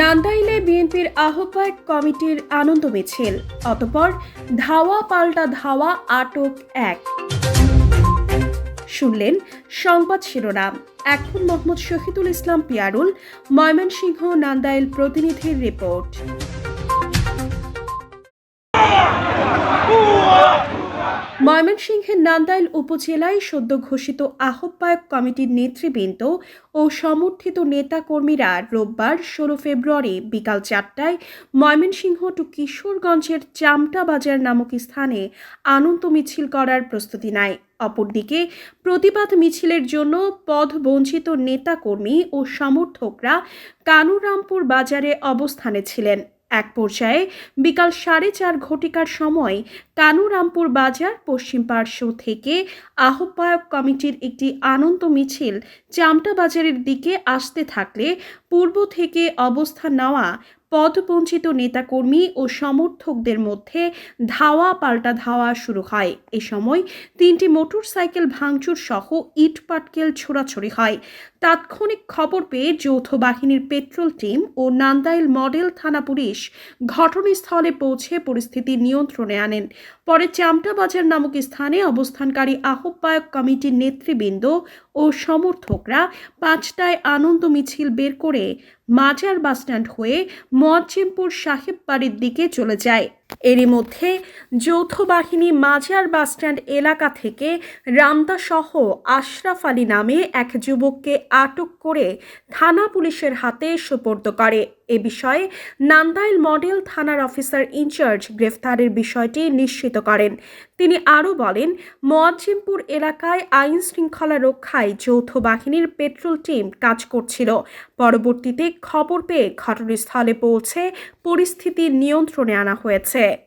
নান্দাইলে বিএনপির আহ্বায়ক কমিটির আনন্দ মিছিল। অতপর ধাওয়া পাল্টা ধাওয়া, আটক এক। শুনলেন সংবাদ শিরোনাম। এখন মোহাম্মদ শহীদুল ইসলাম পিয়ারুল, ময়মনসিংহ নান্দাইল প্রতিনিধির রিপোর্ট। ময়মনসিংহের নান্দাইল উপজেলায় সদ্য ঘোষিত আহ্বায়ক কমিটির নেতৃবৃন্দ ও সমর্থিত নেতাকর্মীরা রোববার ষোলো ফেব্রুয়ারি বিকাল চারটায় ময়মনসিংহ টু কিশোরগঞ্জের চামটা বাজার নামক স্থানে আনন্দ মিছিল করার প্রস্তুতি নেয়। অপরদিকে প্রতিবাদ মিছিলের জন্য পথ পদবঞ্চিত নেতাকর্মী ও সমর্থকরা কানুরামপুর বাজারে অবস্থানে ছিলেন। এক পর্যায়ে বিকাল সাড়ে চার ঘটিকার সময় কানুরামপুর বাজার পশ্চিম পার্শ্ব থেকে আহ্বায়ক কমিটির একটি আনন্দ মিছিল চামটা বাজারের দিকে আসতে থাকলে পূর্ব থেকে অবস্থান নেওয়া পদবঞ্চিত নেতাকর্মী ও সমর্থকদের মধ্যে ধাওয়া পাল্টা ধাওয়া শুরু হয়। এ সময় তিনটি মোটরসাইকেল ভাঙচুর সহ ইট পাটকেল ছোড়াছড়ি হয়। তাৎক্ষণিক খবর পেয়ে যৌথ বাহিনীর পেট্রোল টিম ও নান্দাইল মডেল থানা পুলিশ ঘটনাস্থলে পৌঁছে পরিস্থিতি নিয়ন্ত্রণে আনেন। পরে চামটা বাজার নামক স্থানে অবস্থানকারী আহ্বায়ক কমিটির নেতৃবৃন্দ ও সমর্থকরা পাঁচটায় আনন্দ মিছিল বের করে মাজার বাসস্ট্যান্ড হয়ে মোয়াজ্জেমপুর সাহেব বাড়ির দিকে চলে যায়। এরই মধ্যে যৌথ বাহিনী মাজার বাসস্ট্যান্ড এলাকা থেকে রামদা সহ আশরাফ আলী নামে এক যুবককে আটক করে থানা পুলিশের হাতে সোপর্দ করে। এ বিষয়ে নান্দাইল মডেল থানার অফিসার ইনচার্জ গ্রেফতারের বিষয়টি নিশ্চিত করেন। তিনি আরও বলেন মোয়াজ্জিমপুর এলাকায় আইন শৃঙ্খলা রক্ষায় যৌথ বাহিনীর পেট্রোল টিম কাজ করছিল। পরবর্তীতে খবর পেয়ে ঘটনাস্থলে পৌঁছে পরিস্থিতি নিয়ন্ত্রণে আনা হয়েছে। se